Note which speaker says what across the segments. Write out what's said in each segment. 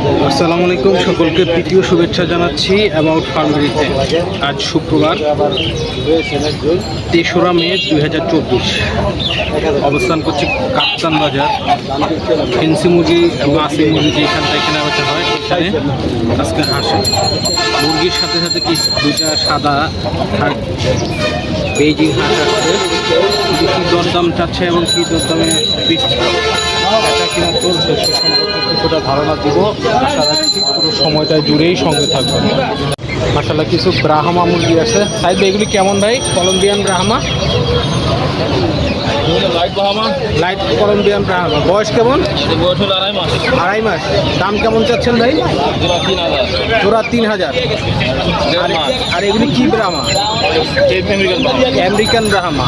Speaker 1: আসসালামু আলাইকুম, সকলকে তৃতীয় শুভেচ্ছা জানাচ্ছি অ্যাবাউট ফার্মারিতে আজ শুক্রবার, তেসরা মে দুই হাজার চব্বিশ। অবস্থান করছি কাপ্তান বাজার। ফেন্সি মুরগি এবং আসি মুরগি যেখানটায় কেনা হয় সেখানে আজকে হাসে। মুরগির সাথে সাথে কি দুইটা সাদা থাক বেজিং হাঁস আসছে। কী দরদাম চাচ্ছে এবং কী দরদামে বিক্রি? কিনা চলছে সে সম্পর্কে কিছুটা ধারণা দিব। আশা রাখছি পুরো সময়টা জুড়েই সঙ্গে থাকবে মাসাল্লাহ কিছু ব্রাহ্মা মুরগি আছে। সাইড এগুলি কেমন ভাই? Colombian Brahma?
Speaker 2: Light
Speaker 1: Colombian Brahma. বয়স কেমন?
Speaker 2: বয়স হলো আড়াই মাস।
Speaker 1: আড়াই মাস। দাম কেমন চাচ্ছেন ভাই?
Speaker 2: জোড়া তিন হাজার।
Speaker 1: আর- এগুলি কি ব্রাহ্মা?
Speaker 2: আমেরিকান
Speaker 1: ব্রাহ্মা।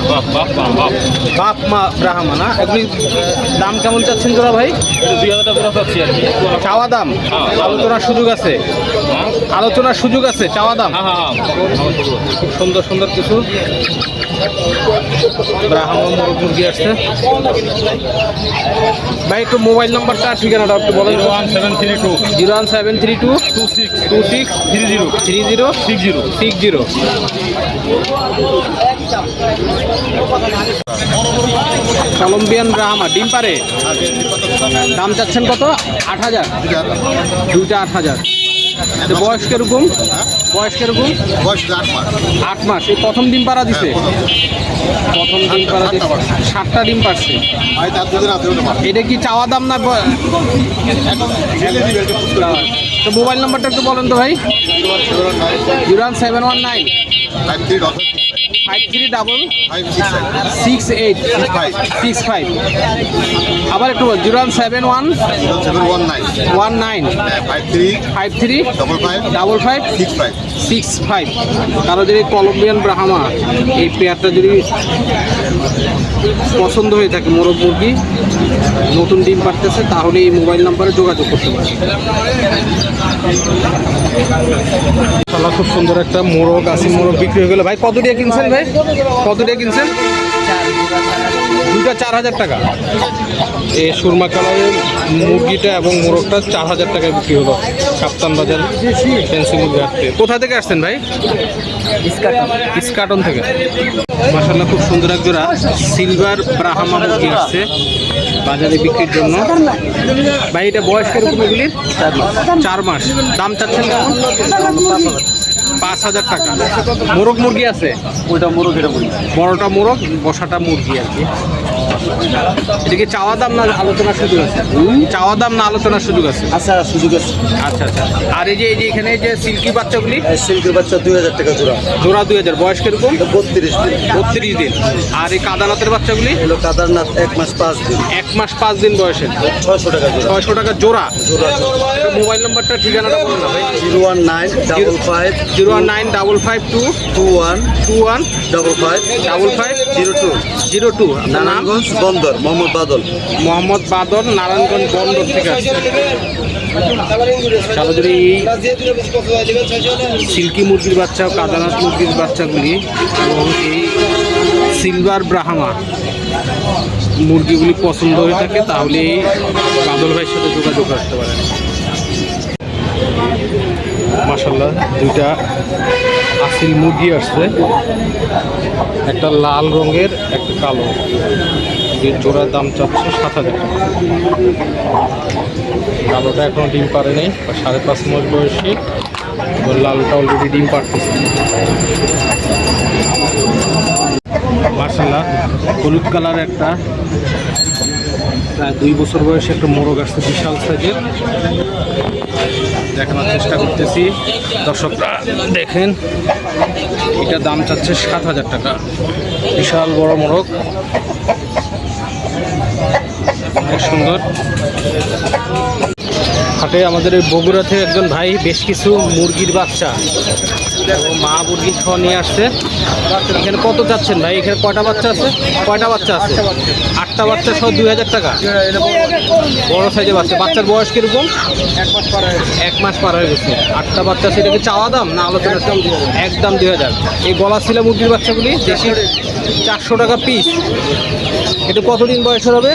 Speaker 2: বাপ
Speaker 1: মা ব্রাহ্মা না? এগুলি দাম কেমন চাচ্ছেন জোড়া ভাই?
Speaker 2: দুই হাজার কি।
Speaker 1: চাওয়া দাম?
Speaker 2: হ্যাঁ।
Speaker 1: আলোচনার সুযোগ আছে?
Speaker 2: হ্যাঁ।
Speaker 1: আলোচনার সুযোগ আছে? চাওয়া দাম?
Speaker 2: হ্যাঁ হ্যাঁ
Speaker 1: খুব সুন্দর সুন্দর কিছু। মুরগি আসছে। ভাই একটু মোবাইল নাম্বারটা ঠিকানাটা একটু বলেন।
Speaker 2: Zero one seven three two.
Speaker 1: Zero one seven three two
Speaker 2: two six.
Speaker 1: Two six
Speaker 2: three zero.
Speaker 1: Three zero
Speaker 2: six zero.
Speaker 1: Six zero. Colombian Brahma ডিম পারে দাম চাচ্ছেন কত? আট হাজার। দুইটা আট হাজার। বয়স কীরকম? বয়স কীরকম?
Speaker 3: বয়স আট মাস।
Speaker 1: আট মাস। এই প্রথম ডিম পাড়া দিছে? প্রথম ডিম। পাড়া দিছে। সাতটা ডিম পারছে এটা কি চাওয়া দাম না তো মোবাইল নাম্বারটা একটু বলেন তো ভাই। Zero one seven one nine.
Speaker 3: Five three
Speaker 1: double
Speaker 3: six
Speaker 1: eight six five আবার একটু বল, zero one seven one.
Speaker 3: One nine five three double five six five
Speaker 1: কারও যদি কলম্বিয়ান ব্রাহ্মা, এই পেয়ারটা যদি পছন্দ হয়ে থাকে মোরগ মুরগি নতুন ডিম পারতেছে তাহলে এই মোবাইল নাম্বারে যোগাযোগ করতে পারে শালা খুব সুন্দর একটা মোরগ আসি মোরগ বিক্রি হয়ে গেল। ভাই, কত দিয়ে কিনছেন ভাই? কত দিয়ে কিনছেন? দুটা চার হাজার টাকা। এই সুরমা কালারের মুরগিটা এবং মোরগটা চার হাজার টাকায় বিক্রি হলো। কাপ্তান বাজার ফেন্সি মুরগি। কোথা থেকে আসছেন ভাই? ইস্কাটন থেকে। মাসাল্লাহ খুব সুন্দর এক জোড়া সিলভার ব্রাহামা মুরগি আসছে বাজারে বিক্রির জন্য। ভাই এটা বয়স কীরকম এগুলির? চার মাস। দাম চাচ্ছেন কেমন? পাঁচ হাজার টাকা। মোরগ মুরগি আছে?
Speaker 2: ওইটা মোরগ এটা
Speaker 1: বড়টা মোরগ বসাটা মুরগি আর কি। এটা কি চাওয়া দাম না আলোচনার সুযোগ আছে? চাওয়া দাম না আলোচনার সুযোগ আছে?
Speaker 4: আচ্ছা সুযোগ আছে।
Speaker 1: আচ্ছা আচ্ছা আর এই যে এই যে এখানে যে সিল্কি বাচ্চাগুলি?
Speaker 4: এই সিল্কের বাচ্চা দুই হাজার টাকা জোড়া।
Speaker 1: জোড়া দুই হাজার। বয়স কীরকম?
Speaker 4: বত্রিশ দিন।
Speaker 1: বত্রিশ দিন। আর এই কাদানাথের বাচ্চাগুলি?
Speaker 4: এলো কাদারনাথ এক মাস পাঁচ দিন।
Speaker 1: এক মাস পাঁচ দিন বয়সের।
Speaker 4: ছয়শো টাকা জোড়া।
Speaker 1: ছয়শো টাকা জোড়া?
Speaker 4: জোড়া
Speaker 1: মোবাইল নাম্বারটা ঠিকানাটা বলুন না ভাই।
Speaker 4: Zero one nine double five
Speaker 1: zero one nine double five two
Speaker 4: two one
Speaker 1: two one
Speaker 4: double five
Speaker 1: double five
Speaker 4: zero two.
Speaker 1: Zero two.
Speaker 4: Narayanganj. Bandar, Mohammad Badal.
Speaker 1: Mohammad বাদর নারায়ণগঞ্জ বন্দর থেকে যদি এই সিল্কি মুরগির বাচ্চা, কাদানাথ মুরগির বাচ্চাগুলি এবং এই সিলভার ব্রাহ্মা মুরগিগুলি পছন্দ হয়ে থাকে, তাহলে এই বাদল ভাইয়ের সাথে যোগাযোগ রাখতে পারেন। মাসাল্লাহ দুইটা আসিল মুরগি আসছে। একটা লাল রঙের, একটা কালো। এর জোড়ার দাম চাচ্ছে সাত হাজার টাকা। কালোটা এখনও ডিম পারে নেই সাড়ে পাঁচ মাস বয়সী লালটা অলরেডি ডিম পারতেছে মার্শাল্লাহ হলুদ কালার একটা, প্রায় দুই বছর বয়সে একটা মোরগ আসছে, বিশাল সাইজের। দেখানোর চেষ্টা করতেছি। দর্শকরা, দেখেন, এটা দাম চাচ্ছে সাত হাজার টাকা। বিশাল বড় মোরগ। অনেক সুন্দর। হাটে আমাদের এই বগুড়া থেকে একজন ভাই বেশ কিছু মুরগির বাচ্চা। মা মুরগি সহ নিয়ে আসছে। এখানে কত চাচ্ছেন ভাই? এখানে কয়টা বাচ্চা আছে? কয়টা বাচ্চা আছে? আটটা বাচ্চা সহ দুই হাজার টাকা। বড় সাইজের বাচ্চা। বাচ্চার বয়স কীরকম? এক মাস পার হয়ে গেছে। আটটা বাচ্চা সেটা কি চাওয়া দাম না আলোচনা? একদম দুই হাজার। এই গলা ছিল মুরগির বাচ্চাগুলি, দেশি চারশো টাকা পিস এটা কতদিন বয়সের হবে?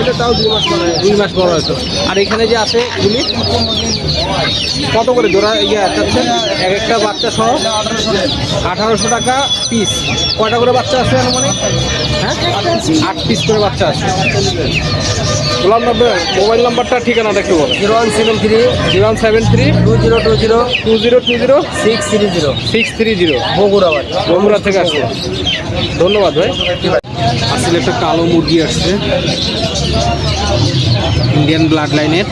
Speaker 1: এটা তাও দুই মাস দুই মাস বড় হয়তো আর এখানে যে আছে এগুলি কত করে জোড়া ইয়ে চাচ্ছেন এক একটা বাচ্চা সহ আঠারোশো টাকা পিস কয়টা করে বাচ্চা আছে আনুমানিক? হ্যাঁ? আট পিস করে বাচ্চা আছে। গোলাম নব্বই মোবাইল নাম্বারটা ঠিকানাটা একটু বলো।
Speaker 2: Zero one seven three
Speaker 1: zero one seven three
Speaker 2: two zero two zero
Speaker 1: two zero two zero
Speaker 2: six three zero
Speaker 1: six three zero.
Speaker 2: Bogura
Speaker 1: Bogura থেকে আসছে ধন্যবাদ ভাই। আসলে একটা কালো মুরগি আসছে। ইন্ডিয়ান ব্লাড লাইনের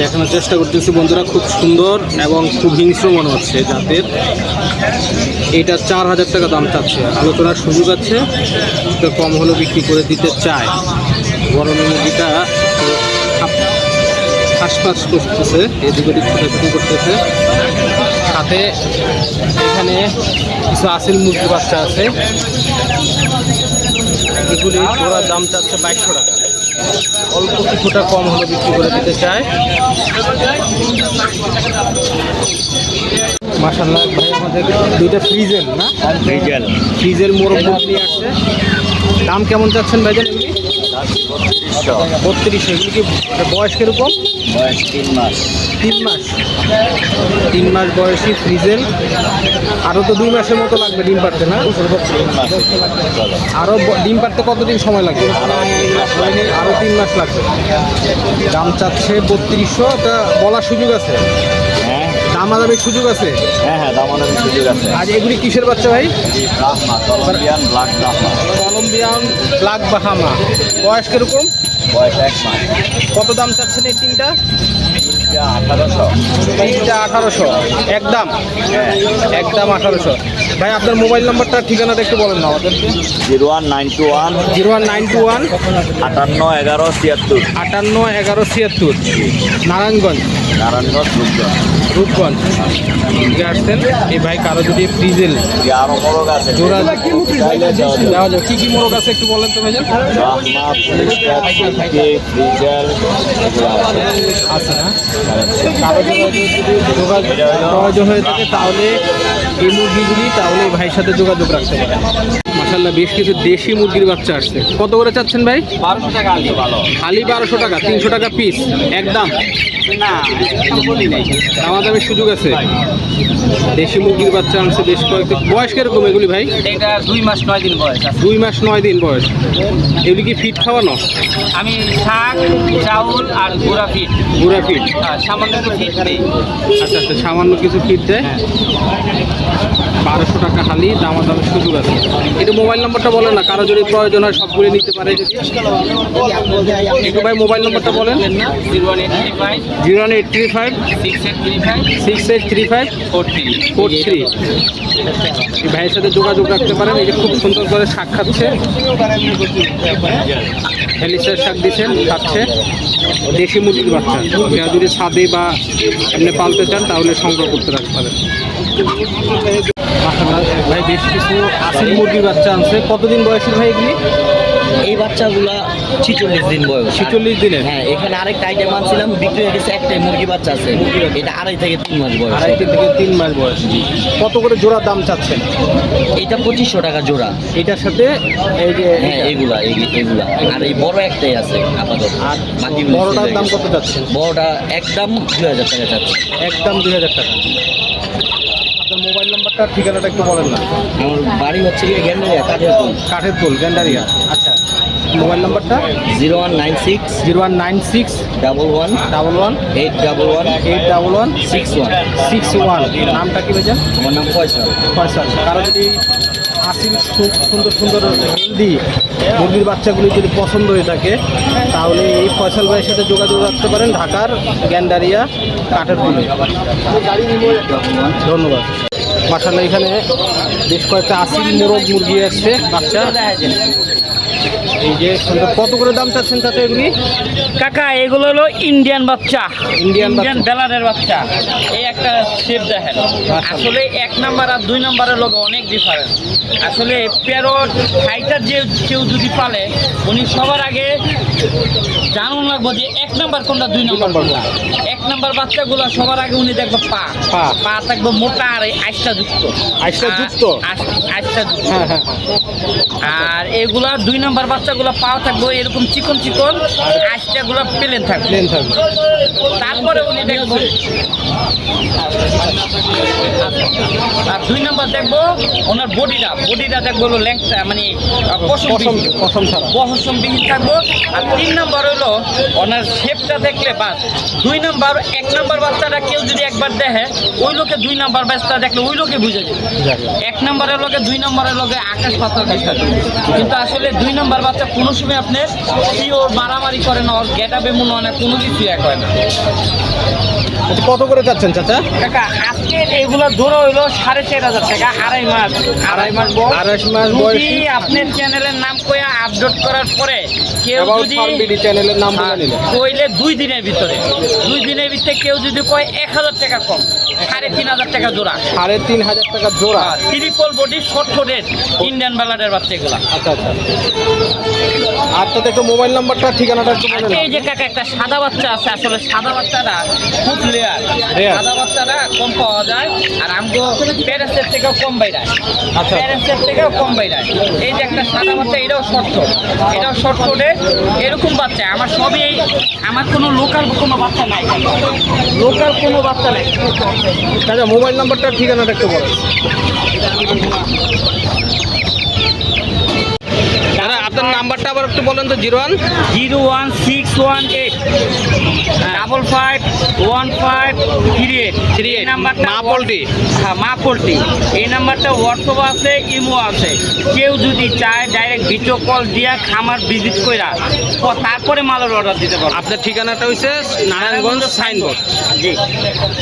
Speaker 1: দেখানোর চেষ্টা করতেছি বন্ধুরা, খুব সুন্দর এবং খুব হিংস্র মনে হচ্ছে জাতের। এটা চার হাজার টাকা দাম চাচ্ছে। আলোচনার সুযোগ আছে, একটু কম হলেও বিক্রি করে দিতে চায়। বড় মুরগিটা হাসপাস করতেছে, এদিক ওদিক করতেছে। সাথে এখানে কিছু আসিল মুরগির বাচ্চা আছে। এগুলি জোড়ার দাম চাচ্ছে বাইশশো টাকা। অল্প কিছুটা কম হলে বিক্রি করে দিতে চায়। মাসাল্লাহ ভাই আমাদের দুইটা ফ্রিজেল না?
Speaker 2: রিজেল
Speaker 1: ফ্রিজের মোরগ মুরগি নিয়ে আসছে দাম কেমন চাচ্ছেন ভাইজান এগুলি? বত্রিশ এগুলি কি বয়স কীরকম?
Speaker 2: বয়স তিন মাস।
Speaker 1: তিন মাস। তিন মাস বয়সী ফ্রিজেল। আরও তো দুই মাসের মতো লাগবে ডিম পাড়তে না? আরও ডিম পাড়তে কতদিন সময় লাগবে? আরও তিন মাস লাগবে। দাম চাচ্ছে বত্রিশশো তা বলার সুযোগ আছে?
Speaker 2: হ্যাঁ
Speaker 1: দামাদামির সুযোগ আছে?
Speaker 2: হ্যাঁ হ্যাঁ দাম অনেক সুযোগ আছে।
Speaker 1: আর এগুলি কিসের বাচ্চা ভাই?
Speaker 2: Colombian black Brahma.
Speaker 1: Colombian black Brahma. বয়স কীরকম?
Speaker 2: বয়স এক মাস।
Speaker 1: কত দাম চাচ্ছেন এই তিনটা?
Speaker 2: আঠারোশো।
Speaker 1: তিনটা আঠারোশো। একদম একদম আঠারোশো। ভাই আপনার মোবাইল নাম্বারটা ঠিকানাটা একটু বলেন না আমাদেরকে।
Speaker 2: Zero one nine two one
Speaker 1: zero one nine two one
Speaker 2: আটান্ন এগারো ছিয়াত্তর।
Speaker 1: আটান্ন এগারো ছিয়াত্তর নারায়ণগঞ্জ।
Speaker 2: নারায়ণগঞ্জ রূপগঞ্জ।
Speaker 1: রূপগঞ্জ। আসছেন? এই ভাই কারও যদি ফ্রিজেল
Speaker 2: আরও মোরগ আছে?
Speaker 1: জোড়া
Speaker 2: দেওয়া যাবে।
Speaker 1: কী কী মোরগ আছে একটু বলেন তো ভাইজান।
Speaker 2: ফ্রিজেল আছে।
Speaker 1: আছে না? কারও যদি যোগাযোগ প্রয়োজন হয়ে থাকে তাহলে এই মুরগিগুলি তাহলে ভাইয়ের সাথে যোগাযোগ রাখতে পারেন। মাসাল্লাহ বেশ কিছু দেশি মুরগির বাচ্চা আসছে। কত করে চাচ্ছেন ভাই?
Speaker 2: বারোশো টাকা আনতে ভালো।
Speaker 1: খালি বারোশো টাকা তিনশো টাকা পিস একদম।
Speaker 2: না
Speaker 1: দামের সুযোগ আছে। দেশি মুরগির বাচ্চা আনছে বেশ কয়েকটা। বয়স কীরকম এগুলি ভাই?
Speaker 5: এটা দুই মাস নয় দিন বয়স
Speaker 1: দুই মাস নয় দিন বয়স। এগুলি কি ফিট খাওয়ানো?
Speaker 5: আমি শাক চাউল আর গুঁড়া ফিট
Speaker 1: গুঁড়া ফিট
Speaker 5: সামান্য
Speaker 1: আচ্ছা আচ্ছা সামান্য কিছু ফিট দেয়। বারোশো টাকা হালি দামা দামের সুযোগ আছে। এটা মোবাইল নম্বরটা বলেন না, কারও যদি প্রয়োজন হয় সবগুলো নিতে পারে। একটু ভাই মোবাইল নম্বরটা বলেন।
Speaker 5: Zero one eight three five, six eight three five, four three.
Speaker 1: Four three ভাইয়ের সাথে যোগাযোগ রাখতে পারেন, এই যে খুব সুন্দর করে শাক খাচ্ছে। হেলিসের শাক দিচ্ছেন, খাচ্ছে। দেশি মুরগির বাচ্চা। যদি ছাদে বা এমনি পালতে চান, তাহলে সংগ্রহ করতে রাখতে পারেন। ভাই বেশ কিছু আসিল মুরগির বাচ্চা আনছে। কতদিন বয়সের ভাই এগুলি?
Speaker 6: এই বাচ্চাগুলা ছিচল্লিশ দিন বয়স।
Speaker 1: ছিচল্লিশ দিনের?
Speaker 6: হ্যাঁ এখানে আরেকটা আইটেম আনছিলাম বিক্রি হয়ে গেছে একটাই মুরগি বাচ্চা আছে। এটা আড়াই থেকে তিন মাস বয়স।
Speaker 1: আড়াই থেকে তিন মাস বয়স। কত করে জোড়া দাম চাচ্ছেন?
Speaker 6: এটা পঁচিশশো টাকা জোড়া।
Speaker 1: এটার সাথে এই যে
Speaker 6: হ্যাঁ এগুলা এগুলা। আর এই বড় একটাই আছে আপাতত।
Speaker 1: আর
Speaker 6: বাকি
Speaker 1: বড়টার দাম কত যাচ্ছে
Speaker 6: বড়টা একদম দুই হাজার টাকা যাচ্ছে
Speaker 1: একদম দুই হাজার টাকা। আপনার মোবাইল নাম্বারটা ঠিকানাটা একটু বলেন না।
Speaker 6: আমার বাড়ি হচ্ছে গিয়ে গেন্ডারিয়া কাঠের
Speaker 1: কাঠের পোল গ্যান্ডারিয়া। আচ্ছা মোবাইল নাম্বারটা?
Speaker 6: Zero one nine six
Speaker 1: zero one nine six
Speaker 6: double one.
Speaker 1: Double one
Speaker 6: eight double one.
Speaker 1: Eight double one
Speaker 6: six one.
Speaker 1: Six one. নামটা কি ভাইজান
Speaker 6: আমার নাম ফয়সাল।
Speaker 1: ফয়সাল। কারও যদি সু- সুন্দর সুন্দর হেলদি মুরগির বাচ্চাগুলি যদি পছন্দ হয়ে থাকে তাহলে এই ফয়সাল ভাইয়ের সাথে যোগাযোগ রাখতে পারেন ঢাকার গ্যান্ডারিয়া কাঠের পোলে ধন্যবাদ। মাসাল্লাহ এখানে বেশ কয়েকটা আসিল মোরগ মুরগি আসছে বাচ্চা। এই যে কত করে দাম চাচ্ছেন তাতে এগুলি?
Speaker 5: কাকা এগুলো হলো ইন্ডিয়ান বাচ্চা।
Speaker 1: ইন্ডিয়ান বাচ্চা।
Speaker 5: ইন্ডিয়ান বেলারের বাচ্চা। এই একটা শেপ দেখেন। আসলে এক নাম্বার আর দুই নাম্বারের লোক অনেক ডিফারেন্স আসলে প্যারট ফাইটার যে কেউ যদি পালে উনি সবার আগে জানুন লাগবো যে এক নাম্বার কোনটা দুই নাম্বার কোনটা? এক নাম্বার বাচ্চাগুলো সবার আগে উনি দেখব পা।
Speaker 1: পা।
Speaker 5: পা থাকবে মোটা আর আইসটা যুক্ত।
Speaker 1: আইসটা যুক্ত?
Speaker 5: আইস- আইসটা যুক্ত।
Speaker 1: হ্যাঁ হ্যাঁ।
Speaker 5: আর এগুলা দুই নাম্বার বাচ্চাগুলো পা থাকব এরকম চিকন চিকন আইসটাগুলো প্লেন থাকবে।
Speaker 1: প্লেন থাকবে।
Speaker 5: তারপরে উনি দেখব আর দুই নাম্বার দেখব ওনার বডিটা। বডিটা দেখব হলো লেংথটা মানে আহ, পশম
Speaker 1: পশম
Speaker 5: বিহীন।
Speaker 1: পশম ছাড়া।
Speaker 5: পশম বিহীন থাকব। আর তিন নাম্বার হলো ওনার শেপটা দেখলে বাস। দুই নাম্বার এক নাম্বার বাচ্চাটা কেউ যদি একবার দেখে ওই লোকে দুই নাম্বার বাচ্চা দেখলে ওই লোকে বুঝে যাবে। এক নম্বরের লগে দুই নম্বরের লগে আকাশ পাতাল ডিফারেন্স কিন্তু আসলে দুই নম্বর বাচ্চা কোনো সময় আপনি কি ওর মারামারি করে না ওর গেটা বেমন হয় না কোনো কিছু এক হয় না।
Speaker 1: আচ্ছা, কত করে চাচ্ছেন চাচা?
Speaker 5: কাকা আজকে এগুলো ধরো হইল সাড়ে চার হাজার টাকা আড়াই মাস। আড়াই মাস বয়স?
Speaker 1: আড়াই মাস বয়সী?
Speaker 5: আপনার চ্যানেলের নাম কইয়া আপলোড করার পরে কেউ যদি
Speaker 1: চ্যানেলের নাম বলে
Speaker 5: কইলে দুই দিনের ভিতরে। দুই দিনের ভিতরে কেউ যদি কয় এক হাজার টাকা কম সাড়ে তিন হাজার টাকা জোড়া।
Speaker 1: সাড়ে তিন হাজার টাকা জোড়া?
Speaker 5: ট্রিপল বডি শর্ট ঠোঁটের ইন্ডিয়ান বালাডের বাচ্চা এগুলা
Speaker 1: আচ্ছা আচ্ছা। তো একটু মোবাইল নাম্বারটা ঠিকানাটা একটু বলে
Speaker 5: এই যে কাকা একটা সাদা বাচ্চা আছে আসলে সাদা বাচ্চাটা খুব লেয়ার সাদা বাচ্চাটা কম পাওয়া যায় আর আমগো প্যারেসের থেকেও কম বাইরায়
Speaker 1: আচ্ছা।
Speaker 5: প্যারেসের থেকেও কম বাইরায় এই যে একটা সাদা বাচ্চা এটাও শর্ট এটাও শর্ট কোটে এরকম বাচ্চা। আমার সবই আমার কোনো লোকাল কোনো বাচ্চা নাই। লোকাল কোনো বাচ্চা নাই।
Speaker 1: আচ্ছা মোবাইল নাম্বারটা ঠিকানাটা একটু বলেন দাদা নাম্বারটা আবার একটু বলেন তো zero one?
Speaker 5: Zero one six one eight. Double five one five three eight three eight নাম্বারটা
Speaker 1: মা পোল্ট্রি।
Speaker 5: হ্যাঁ মা পোল্ট্রি। এই নাম্বারটা হোয়াটসঅ্যাপ আছে ইমো আছে। কেউ যদি চায় ডাইরেক্ট ভিডিও কল দিয়া খামার ভিজিট কইরা তারপরে মালের অর্ডার দিতে পারব।
Speaker 1: আপনার ঠিকানাটা হচ্ছে নারায়ণগঞ্জ সাইনবোর্ড
Speaker 5: জি।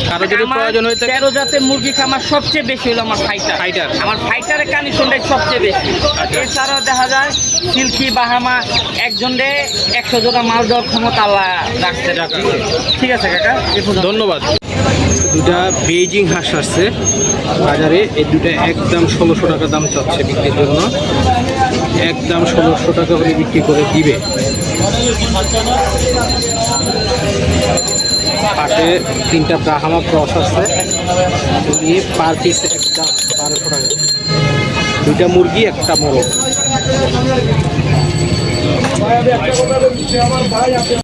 Speaker 1: কারও যদি প্রয়োজন হয়ে
Speaker 5: তেরো জাতের মুরগি খামার সবচেয়ে বেশি হলো আমার ফাইটার
Speaker 1: Fighter।
Speaker 5: আমার ফাইটারের কানেকশনটাই সবচেয়ে বেশি। এছাড়াও দেখা যায় সিল্কি বাহামা একজনে একশো জোড়া মাল দেওয়ার ক্ষমতা আল্লাহ রাখতে ঠিক আছে কাকা।
Speaker 1: ধন্যবাদ। দুটা বেইজিং হাঁস আসছে বাজারে। এই দুটা একদম ষোলোশো টাকা দাম চাচ্ছে বিক্রির জন্য। একদম ষোলোশো টাকা করে বিক্রি করে দিবে। পাশে তিনটা ব্রাহামা ক্রস আছে। নিয়ে পার পিস একদম বারোশো টাকা। দুইটা মুরগি, একটা মোরগ।